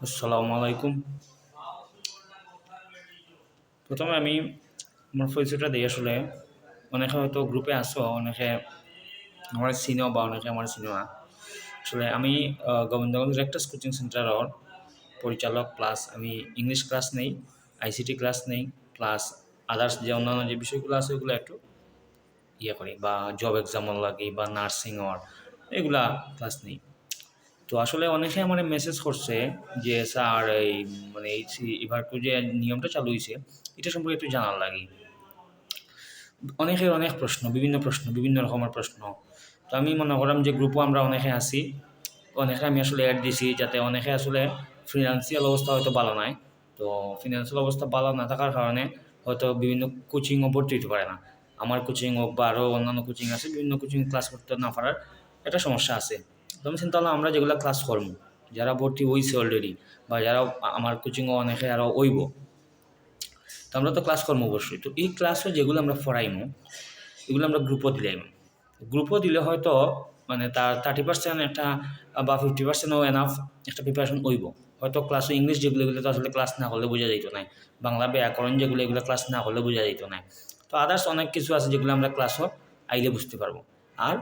আসসালামু আলাইকুম। প্রথমে আমি আমার পরিচয়টা দিই আসলে। অনেকে হয়তো গ্রুপে আসো অনেকে আমার চিনো বা অনেকে আমার না আসলে আমি গোবিন্দগঞ্জ রেক্টাস কোচিং সেন্টারের পরিচালক প্লাস আমি ইংলিশ ক্লাস নেই আইসিটি ক্লাস নেই প্লাস আদার্স যে অন্যান্য যে বিষয়গুলো আছে ওগুলো একটু ইয়ে করি বা জব এক্সামর লাগে বা নার্সিংর এগুলা ক্লাস নেই। তো আসলে অনেকে আমার মেসেজ করছে যে, স্যার, এই মানে এই সি- এবার যে নিয়মটা চালু হয়েছে এটা সম্পর্কে একটু জানার লাগে। অনেকের অনেক প্রশ্ন, বিভিন্ন প্রশ্ন, বিভিন্ন রকমের প্রশ্ন। তো আমি মনে করলাম যে গ্রুপও আমরা অনেকে আছি, অনেকে আমি আসলে অ্যাড দিছি যাতে অনেকে আসলে ফিনান্সিয়াল অবস্থা হয়তো ভালো নাই। তো ফিনান্সিয়াল অবস্থা ভালো না থাকার কারণে হয়তো বিভিন্ন কোচিংও ভর্তি হতে পারে না। আমার কোচিং হোক বা আরও অন্যান্য কোচিং আছে, বিভিন্ন কোচিং ক্লাস করতে না পারার একটা সমস্যা আছে। তো আমি চিন্তা আমরা যেগুলো ক্লাস করব। যারা ভর্তি হয়েছে অলরেডি বা যারা আমার কোচিংও অনেকে আরও ওইব তো আমরা তো ক্লাস করব অবশ্যই। তো এই ক্লাসে যেগুলো আমরা পড়াইমো, এগুলো আমরা গ্রুপও দিলাম গ্রুপও দিলে হয়তো মানে তার থার্টি পার্সেন্ট একটা, বা ফিফটি পার্সেন্টও এনাফ একটা প্রিপারেশন হইব। হয়তো ক্লাসে ইংলিশ যেগুলো, এগুলো তো আসলে ক্লাস না করলে বোঝা যেত না বাংলা ব্যাকরণ যেগুলো, এগুলো ক্লাস না করলে বোঝা যেত না তো আদার্স অনেক কিছু আছে যেগুলো আমরা ক্লাসও আইলে বুঝতে পারব। আর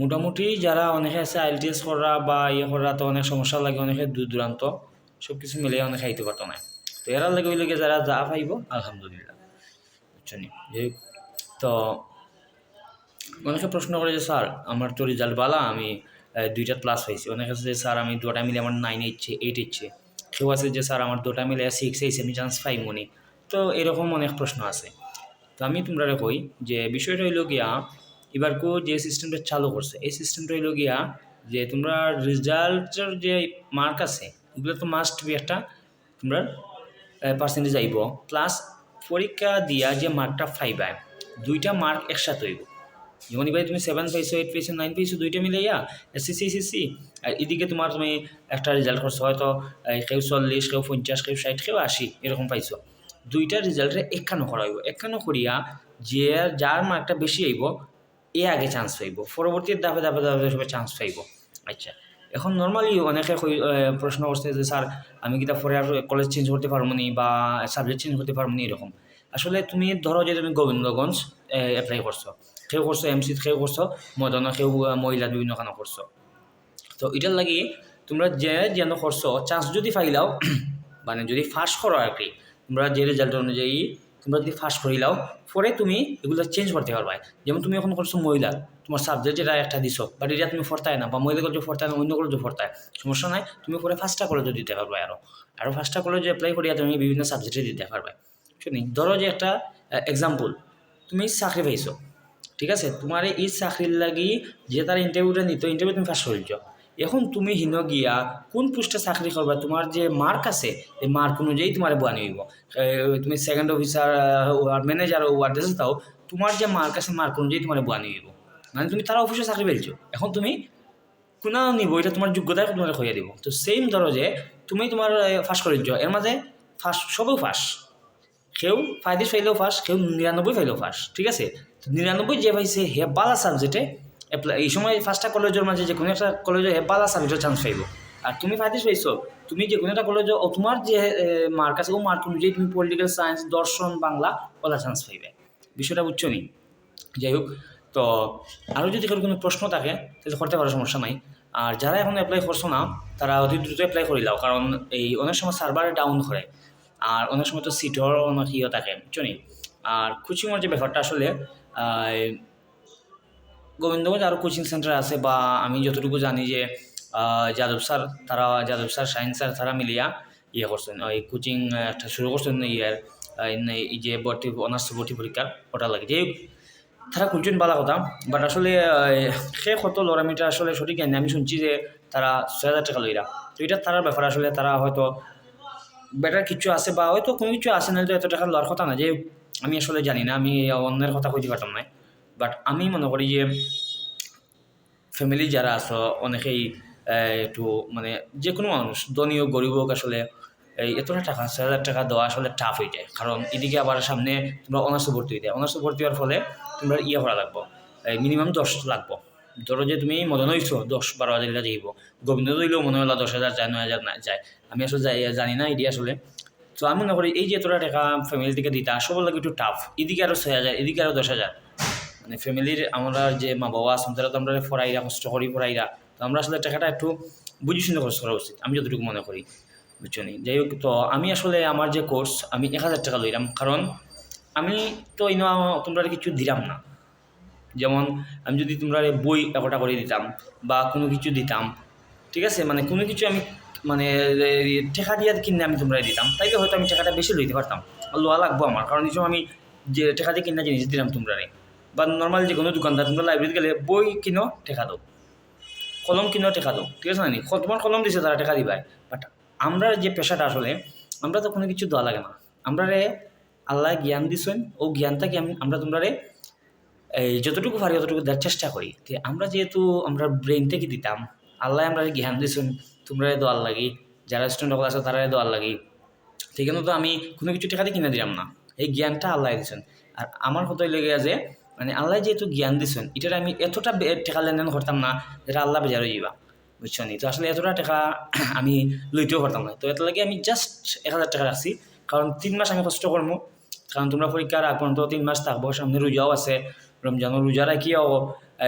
মোটামুটি যারা অনেকে আছে আইএলটিএস করা বা ইয়ে করা তো অনেক সমস্যা লাগে, অনেকে দূর দূরান্ত। সব কিছু মিলে অনেকে আইতে পারতো না। তো এরা লাগে ওই লাগে যারা যা পাইব আলহামদুলিল্লাহ। তো অনেকে প্রশ্ন করে যে, স্যার, আমার তো রেজাল্ট বালা আমি দুইটা ক্লাস হয়েছি। অনেকে আছে যে, স্যার, আমি দুটা মিলে আমার নাইন এইটছে এইট ইচ্ছে কেউ আছে যে, স্যার, আমার দুটা মিলে সিক্স এইছে আমি চান্স পাই মনে তো এরকম অনেক প্রশ্ন আছে। তো আমি তোমরা কই যে, বিষয়টা হইল গিয়া এবার কো যে সিস্টেমটা চালু করছে, এই সিস্টেমটা হইল গিয়া যে তোমরা রেজাল্টের যে মার্ক আছে এগুলো তো মাস্ট বি একটা তোমরা পার্সেন্টেজ আইব। প্লাস পরীক্ষা দিয়া যে মার্কটা পাইবা, দুইটা মার্ক একসাথে হইব। যেমন এবার তুমি সেভেন পাইছো এইট পাইছো নাইন পাইছো, দুইটা মিলাইয়া এসএসসি এসএসসি আর এদিকে তোমার তুমি একটা রেজাল্ট করছ, হয়তো কেউ চল্লিশ, কেউ পঞ্চাশ, কেউ ষাট, কেউ আশি, এরকম পাইছো। দুইটা রেজাল্টে একখানো করা হইব। একখানো করিয়া যে যার মার্কটা বেশি আইব এ আগে চান্স পাইব, পরবর্তী ধাপে ধাপে ধাপে সবাই চান্স পাইব। আচ্ছা এখন নর্মালি অনেকে প্রশ্ন করছে যে, স্যার, আমি কিতা পরে আর কলেজ চেঞ্জ করতে পারব নি বা সাবজেক্ট চেঞ্জ করতে পারব নি? এরকম। আসলে তুমি ধরো যে, তুমি গোবিন্দগঞ্জ অ্যাপ্লাই করছ। কেউ করছ এমসিত কেউ করছ মদনা, কেউ মহিলা, বিভিন্ন কানো করছ। তো এটার লাগি তোমরা যে যেন করছ চান্স যদি পাইলাও মানে যদি ফার্স্ট করো আর কি, তোমরা যে রেজাল্ট অনুযায়ী তোমরা যদি ফার্স্ট করিলাও পরে তুমি এগুলো চেঞ্জ করতে পারবা। যেমন তুমি এখন করছ মহিলা তোমার সাবজেক্ট যেটা একটা দিছো বাট এটা তুমি ফরতায় না, বা মহিলা কলেজে ফরতায় না, অন্য কলেজে ফরতায়, সমস্যা নাই, তুমি পরে ফার্স্টটা কলেজে দিতে পারবে আরও আরও ফার্স্টটা কলেজে অ্যাপ্লাই করিয়া তুমি বিভিন্ন সাবজেক্টে দিতে পারবে। শুনি ধরো যে একটা এক্সাম্পল তুমি চাকরি পাইছো, ঠিক আছে? তোমার এই চাকরির লাগি যে তার ইন্টারভিউটা নিত ইন্টারভিউ তুমি ফার্স্ট করিছ এখন তুমি হিন গিয়া কোন পোস্টে চাকরি করবা? তোমার যে মার্ক আছে, এই মার্ক অনুযায়ী তোমার বানি হইব তুমি second officer ward manager ward দেশ দাও তোমার যে মার্ক আছে মার্ক অনুযায়ী তোমার বানি হইব মানে তুমি তারা অফিসে চাকরি পেয়েছ এখন তুমি কোনা নিব, এটা তোমার যোগ্যতায় তোমার হইয়া দিব। তো সেম ধরো যে তুমি তোমার ফার্স্ট করিছ এর মাঝে ফার্স্ট সবেও ফার্স্ট কেউ পঁয়ত্রিশ ফাইলেও ফার্স্ট কেউ নিরানব্বই ফাইলেও ফার্স্ট ঠিক আছে? তো নিরানব্বই যে পাইছে হে বালা সাবজেক্টে এপ্লাই এই সময় ফার্স্টটা কলেজের মাঝে যে কোনো একটা কলেজে বালা সাবজেক্টের চান্স পাইব। আর তুমি পঁয়ত্রিশ পাইছো, তুমি যে কোনো একটা কলেজে ও তোমার যে মার্ক আছে, ও মার্ক অনুযায়ী তুমি পলিটিক্যাল সায়েন্স দর্শন, বাংলা ওলা চান্স পাইবে। বিষয়টা বুঝছ নি? যাই হোক, তো আরও যদি কারও কোনো প্রশ্ন থাকে, তাহলে করতে পারো, সমস্যা নাই। আর যারা এখন অ্যাপ্লাই করছ না, তারা অতি দ্রুত অ্যাপ্লাই করে দাও কারণ এই অনেক সময় সার্ভারে ডাউন করে, আর অনেক সময় তো সিটর অনেক ইয়ে থাকে, বুঝছ নি? আর কোচিংয়ের যে ব্যাপারটা আসলে গোবিন্দগঞ্জ আরও কোচিং সেন্টার আছে বা আমি যতটুকু জানি যে যাদব স্যার, তারা, যাদব স্যার সায়েন্স স্যার, তারা মিলিয়া ইয়ে করছেন, ওই কোচিং একটা শুরু করছেন ইয়ের এই যে ভর্তি অনার্স ভর্তি পরীক্ষার ওটা লাগে। যে তারা খুলছেন বালা কথা বাট আসলে সে কত লড়ামিটা আসলে সঠিক জানি আমি শুনছি যে তারা ছয় হাজার টাকা লইরা। তো এটা তার ব্যাপার, আসলে তারা হয়তো বেটার কিছু আছে বা হয়তো কোনো কিছু আছে না তো এত টাকা লওয়ার কথা না। যে আমি আসলে জানি না, আমি অন্যের কথা কইতে পারতাম না। বাট আমি মনে করি যে ফ্যামিলি যারা আছো, অনেকেই একটু মানে যে কোনো মানুষ ধনী হোক গরিব হোক আসলে, এই এতটা টাকা ছয় হাজার টাকা দেওয়া আসলে টাফ হয়ে যায়। কারণ এদিকে আবার সামনে তোমরা অনার্স ভর্তি হয়ে যায় অনার্স ভর্তি হওয়ার ফলে তোমরা ইয়ে করা লাগবো, এই মিনিমাম দশ লাগবো। ধরো যে তুমি মদন হইছো, দশ বারো হাজার টাকা যাইব গোবিন্দ দিলেও মনে হলো দশ হাজার যায়, নয় হাজার না যায়। আমি আসলে যাই, জানি না এটি আসলে। তো আমি মনে করি এই যে তোরা টাকা ফ্যামিলি থেকে দিতা সবার লাগে একটু টাফ এদিকে আরও ছয় হাজার, এদিকে আরও দশ হাজার। মানে ফ্যামিলির আমরা যে মা বাবা আছেন তারা তো আমরা ফরাইরা কষ্ট করি ফরাইরা তো আমরা আসলে টাকাটা একটু বুঝি শুনে খরচ করা উচিত, আমি যতটুকু মনে করি, বুঝছ যাই হোক, তো আমি আসলে আমার যে কোর্স আমি এক হাজার টাকা লইলাম, কারণ আমি তো ইনো তোমরা কিছু দিলাম না। যেমন আমি যদি তোমরা বই একটা করে দিতাম, বা কোনো কিছু দিতাম, ঠিক আছে? মানে কোনো কিছু আমি মানে টেকা দিয়ে কিনে আমি তোমরা দিতাম, তাইলে হয়তো আমি টাকাটা বেশি লইতে পারতাম লোয়া লাগবো আমার, কারণ কিছু আমি যে টেকা দিয়ে কিনা জিনিস দিলাম তোমরা বা নর্মাল যে কোনো দোকানদার তোমরা লাইব্রেরিতে গেলে বই, কিনো, টেকা দাও। কলম কিনো, টেকা দাও। ঠিক আছে না নি তোমার কলম দিছে তারা টেকা দিবাই। বাট আমরা যে পেশাটা আসলে আমরা তো কোনো কিছু দেওয়া লাগে না। আমরা রে আল্লাহ জ্ঞান দিছেন ও জ্ঞানটাকে আমি আমরা তোমরা রে এই, যতটুকু পারি ততটুকু দেওয়ার চেষ্টা করি। যে আমরা যেহেতু আমরা ব্রেন থেকে দিতাম, আল্লাহ আমরা জ্ঞান দিছেন তোমরা দোয়ার লাগি। যারা স্টুডেন্ট সকল আছে তারা দোয়ার লাগি। সেখানে তো আমি কোনো কিছু টাকা দিয়ে কিনে দিলাম না। এই জ্ঞানটা আল্লাহ দিছেন। আর আমার কথাই লেগে আছে মানে আল্লাহ যেহেতু জ্ঞান দিছেন, এটার আমি এতটা টাকা লেনদেন করতাম না যেটা আল্লাহ বেজার হয়ে যাবা বুঝছ নি? তো আসলে এতটা টাকা আমি লইতেও পারতাম না। তো এত লাগে আমি জাস্ট এক হাজার টাকা রাখছি, কারণ তিন মাস আমি কষ্ট করব কারণ তোমরা পরীক্ষার আগ পর্যন্ত তিন মাস থাকব, সামনে রোজাও আছে, রমজানের রোজা রাখিয়াও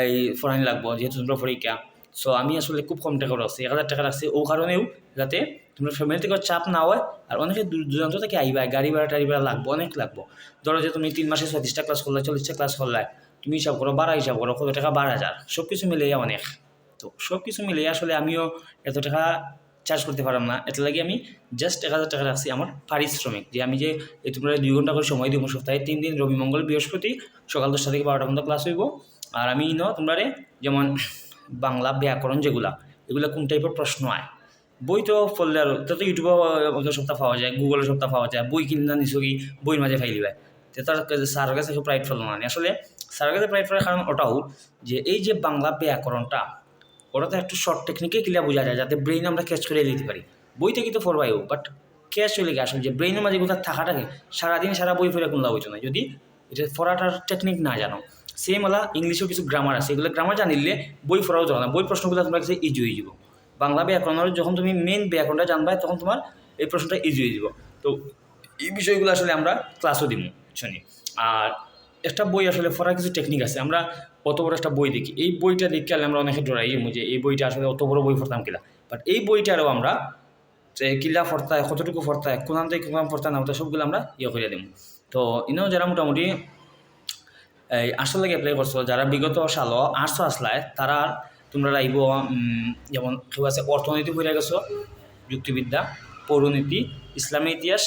এই ফরাইন লাগবো, যেহেতু তোমরা পরীক্ষা। সো আমি আসলে খুব কম টাকা রাখছি, এক হাজার টাকা রাখছি, ও কারণেও যাতে তোমরা ফ্যামিলি থেকে চাপ না হয় আর অনেকে দূর দূরান্ত থেকে আইবা, গাড়ি ভাড়া টাড়ি ভাড়া লাগবো, অনেক লাগবো। ধরো যে তুমি তিন মাসে ছত্রিশটা ক্লাস করলে, চল্লিশটা ক্লাস করলে, তুমি হিসাব করো বারো, হিসাব করো, কত টাকা? বারো হাজার। সব কিছু মিলিয়ে অনেক। তো সব কিছু মিলিয়ে আসলে আমিও এত টাকা চার্জ করতে পারলাম না। এত লাগে আমি জাস্ট এক হাজার টাকা রাখছি আমার পারিশ্রমিক। যে আমি যে এই তোমরা দুই ঘণ্টা করে সময় দিব, সপ্তাহে তিন দিন, রবি, মঙ্গল, বৃহস্পতি, সকাল দশটা থেকে বারোটা পর্যন্ত ক্লাস হইব। আর আমি ন তোমরা যেমন বাংলা, ব্যাকরণ যেগুলা, এগুলো কোন টাইপের প্রশ্ন হয় বই তো পড়লে আর তো ইউটিউবে সপ্তাহ পাওয়া যায় গুগলের সপ্তাহ পাওয়া যায়, বই কিনা নিছো কি বইয়ের মাঝে ফাইলি ভাই তো তার স্যারের কাছে প্রাইভেট ফেলো না আসলে স্যারের কাছে প্রাইভেট ফেলার কারণ ওটাও যে, এই যে বাংলা ব্যাকরণটা ওটা তো একটু শর্ট টেকনিকে ক্লিয়ার বোঝা যায়, যাতে ব্রেন আমরা ক্যাচ করে দিতে পারি। বই থেকে তো পড়বাইও বাট ক্যাচ চলে গিয়ে আসলে যে ব্রেইনের মাঝে কোথাও থাকাটাকে, সারাদিন সারা বই ফেলে কোনো লাভ না। যদি এটা পড়াটার টেকনিক না জানো সেম ওলা ইংলিশেও কিছু গ্রামার আছে, এগুলো গ্রামার জানিলে বই পড়াও জানো না। বই প্রশ্নগুলো তোমার কাছে ইজি হয়ে যাব। বাংলা ব্যাকরণের যখন তুমি মেন ব্যাকরণটা জানবা, তখন তোমার এই প্রশ্নটা ইজি হয়ে যাব। তো এই বিষয়গুলো আসলে আমরা ক্লাসও দিব শুনি আর একটা বই আসলে পড়ার কিছু টেকনিক আছে। আমরা অত বড় একটা বই দেখি, এই বইটা দেখে আমরা অনেকে ডরাই যে এই বইটা আসলে অত বড় বই পড়তাম কিলা? বাট এই বইটারও আমরা যে কিলা ফর্তায় কতটুকু ফর্তায় কোনান থেকে কোনান ফর্তায় না সবগুলো আমরা ইয়ে করে দিব তো ইনেও যারা মোটামুটি এই আসলে এপ্লাই করছ, যারা বিগত সাল, আটশো আসলায়, তারা তোমরা রাইব যেমন কেউ আছে অর্থনীতি পড়ে গেছো, যুক্তিবিদ্যা, পৌরনীতি, ইসলামী ইতিহাস,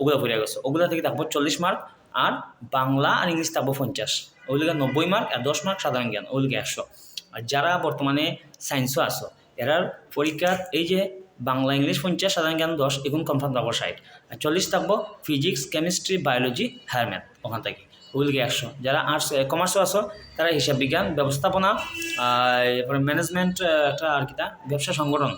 ওগুলো পড়ে গেছো। ওগুলা থেকে থাকব চল্লিশ মার্ক আর বাংলা আর ইংলিশ থাকব পঞ্চাশ। ওগুলিকে নব্বই মার্ক আর দশ মার্ক সাধারণ জ্ঞান ওগুলিকে একশো। আর যারা বর্তমানে সায়েন্সও আসো এরার পরীক্ষার এই যে বাংলা, ইংলিশ, পঞ্চাশ, সাধারণ জ্ঞান, দশ এখন কনফার্ম থাকব ষাট। আর চল্লিশ থাকব physics chemistry biology higher math ওখান থেকে। ওগুলিকে একশো যারা আর্টস কমার্সও আসো তারা হিসাব বিজ্ঞান, ব্যবস্থাপনা আর এরপরে ম্যানেজমেন্ট একটা আর কিটা ব্যবসা সংগঠন,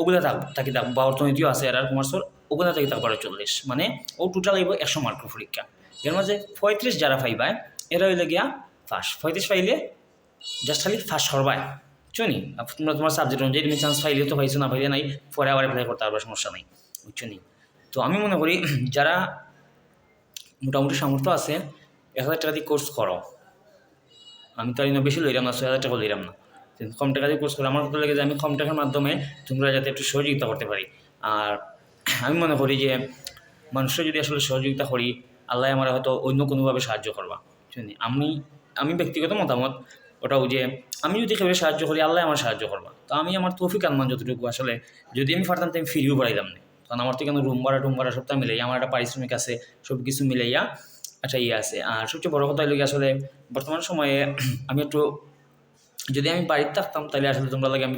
ওগুলো থাক, থাকি থাক, বা অর্থনীতিও আছে এরার কমার্সের, ওগুলো থেকে থাকবে আরও চল্লিশ। মানে ও টোটাল আইব একশো মার্কের পরীক্ষা। এর মাঝে পঁয়ত্রিশ যারা পাইবায় এরা হইলে গিয়া ফার্স্ট পঁয়ত্রিশ পাইলে জাস্ট খালি ফার্স্ট করবাই। বুঝছ নি? আর তোমরা, তোমার সাবজেক্ট অনুযায়ী তুমি চান্স পাইলে তো পাইছো, না পাইলে নাই, পরে আবার অ্যাপ্লাই করতে পারবে, সমস্যা নাই। বুঝছ তো আমি মনে করি, যারা মোটামুটি সামর্থ্য আছে এক হাজার টাকা দিয়ে কোর্স করো আমি তো আর বেশি লইলাম না, ছয় হাজার টাকা লইলাম না। কম টাকা দিয়ে কোর্স করো আমার কথা লেগে যে আমি কম টাকার মাধ্যমে তোমরা যাতে একটু সহযোগিতা করতে পারি। আর আমি মনে করি যে মানুষের যদি আসলে সহযোগিতা করি, আল্লাহ আমার হয়তো অন্য কোনোভাবে সাহায্য করবা। বুঝলি? আমি আমি ব্যক্তিগত মতামত ওটাও যে আমি যদি কেউ সাহায্য করি, আল্লাহ আমার সাহায্য করবা। তো আমি আমার তৌফিক আনমান যতটুকু আসলে, যদি আমি পারতাম তো আমি ফিরিও বাড়াইলাম না। কারণ আমার তো কেন রুম ভাড়া টুম ভাড়া সবটা মিলাই আমার একটা পারিশ্রমিক আছে সব কিছু মিলাইয়া আচ্ছা ইয়ে আছে। আর সবচেয়ে বড় কথা হলো কি, আসলে বর্তমান সময়ে আমি একটু যদি আমি বাড়িতে থাকতাম, তাহলে আসলে তোমরা লাগে আমি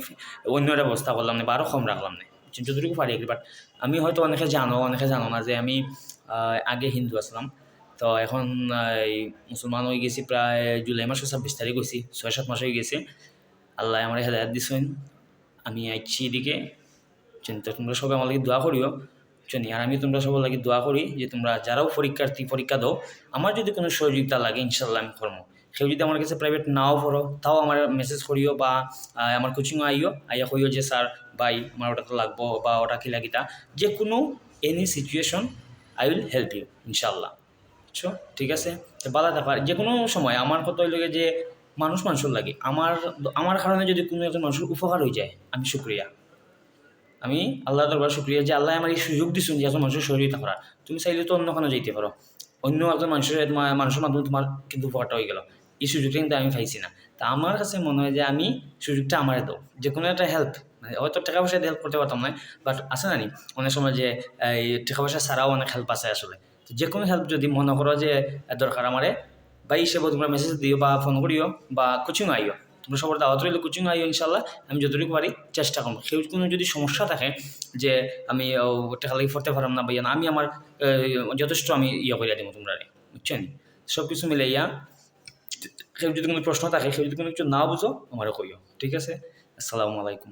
অন্য একটা ব্যবস্থা করলাম না বা কম রাখলাম না। যতটুকু পারি বাট আমি হয়তো অনেকে জানো অনেকে জানো না যে আমি আগে হিন্দু আসলাম তো এখন এই মুসলমান হয়ে গেছি প্রায় জুলাই মাসের ছাব্বিশ তারিখ হয়েছি ছয় সাত মাস হয়ে গেছে। আল্লাহ আমার হেদায়ত দিছেন। আমি আইছি এদিকে। চিন্তা তোমরা সবাই আমার দোয়া করিও। জানি আর আমি তোমরা সবার লাগে দোয়া করি যে তোমরা যারাও পরীক্ষার্থী, পরীক্ষা দাও। আমার যদি কোনো সহযোগিতা লাগে ইনশাল্লাহ আমি করব। কেউ যদি আমার কাছে প্রাইভেট নাও পড়ো, তাও আমার মেসেজ করিও বা আমার কোচিংও আইও। আইয়া কইও যে, স্যার, ভাই, আমার ওটা তো লাগবো বা ওটা কিলা কিতা যে কোনো any situation I will help you ইনশাল্লাহ বুঝছ? ঠিক আছে? তো বাধা থাকার যে কোনো সময় আমার কত লাগে যে, মানুষ মানুষের লাগে। আমার আমার কারণে যদি কোনো একজন মানুষের উপকার হয়ে যায়, আমি শুক্রিয়া। আমি আল্লাহ দরবার শুক্রিয়া যে আল্লাহ আমার এই সুযোগ দিচ্ছেন যে একজন মানুষের সহযোগিতা করার। তুমি চাইলে তো অন্য কোনো যাইতে পারো। অন্য একজন মানুষের মানুষের মাধ্যমে তোমার কিন্তু উপকারটা হয়ে গেল। এই সুযোগটা কিন্তু আমি পাইছি না। তা আমার কাছে মনে হয় যে আমি সুযোগটা আমার দাও। যে কোনো একটা হেল্প মানে হয়তো টাকা পয়সা হেল্প করতে পারতাম না বাট আছে না নি? অনেক সময় যে, এই টাকা পয়সা ছাড়াও অনেক হেল্প আছে আসলে। তো যে কোনো হেল্প যদি মনে করো যে দরকার আমারে, বা এই হিসেবে তোমরা মেসেজ দিও বা ফোন করিও বা কোচিং আইও। তোমরা সবার দাওয়াত রইলে কোচিং আইও ইনশাল্লাহ আমি যতটুকু পারি চেষ্টা করব। কেউ কোনো যদি সমস্যা থাকে যে আমি টাকা লাগিয়ে পড়তে পারলাম না ভাইয়া আমি আমার যথেষ্ট আমি ইয়ে করিয়া দেবো তোমরা বুঝছেন? সব কিছু মিলে ইয়া কেউ যদি কোনো প্রশ্ন থাকে, কেউ যদি কোনো কিছু না বুঝো, আমারও কইও, ঠিক আছে? আসসালামু আলাইকুম।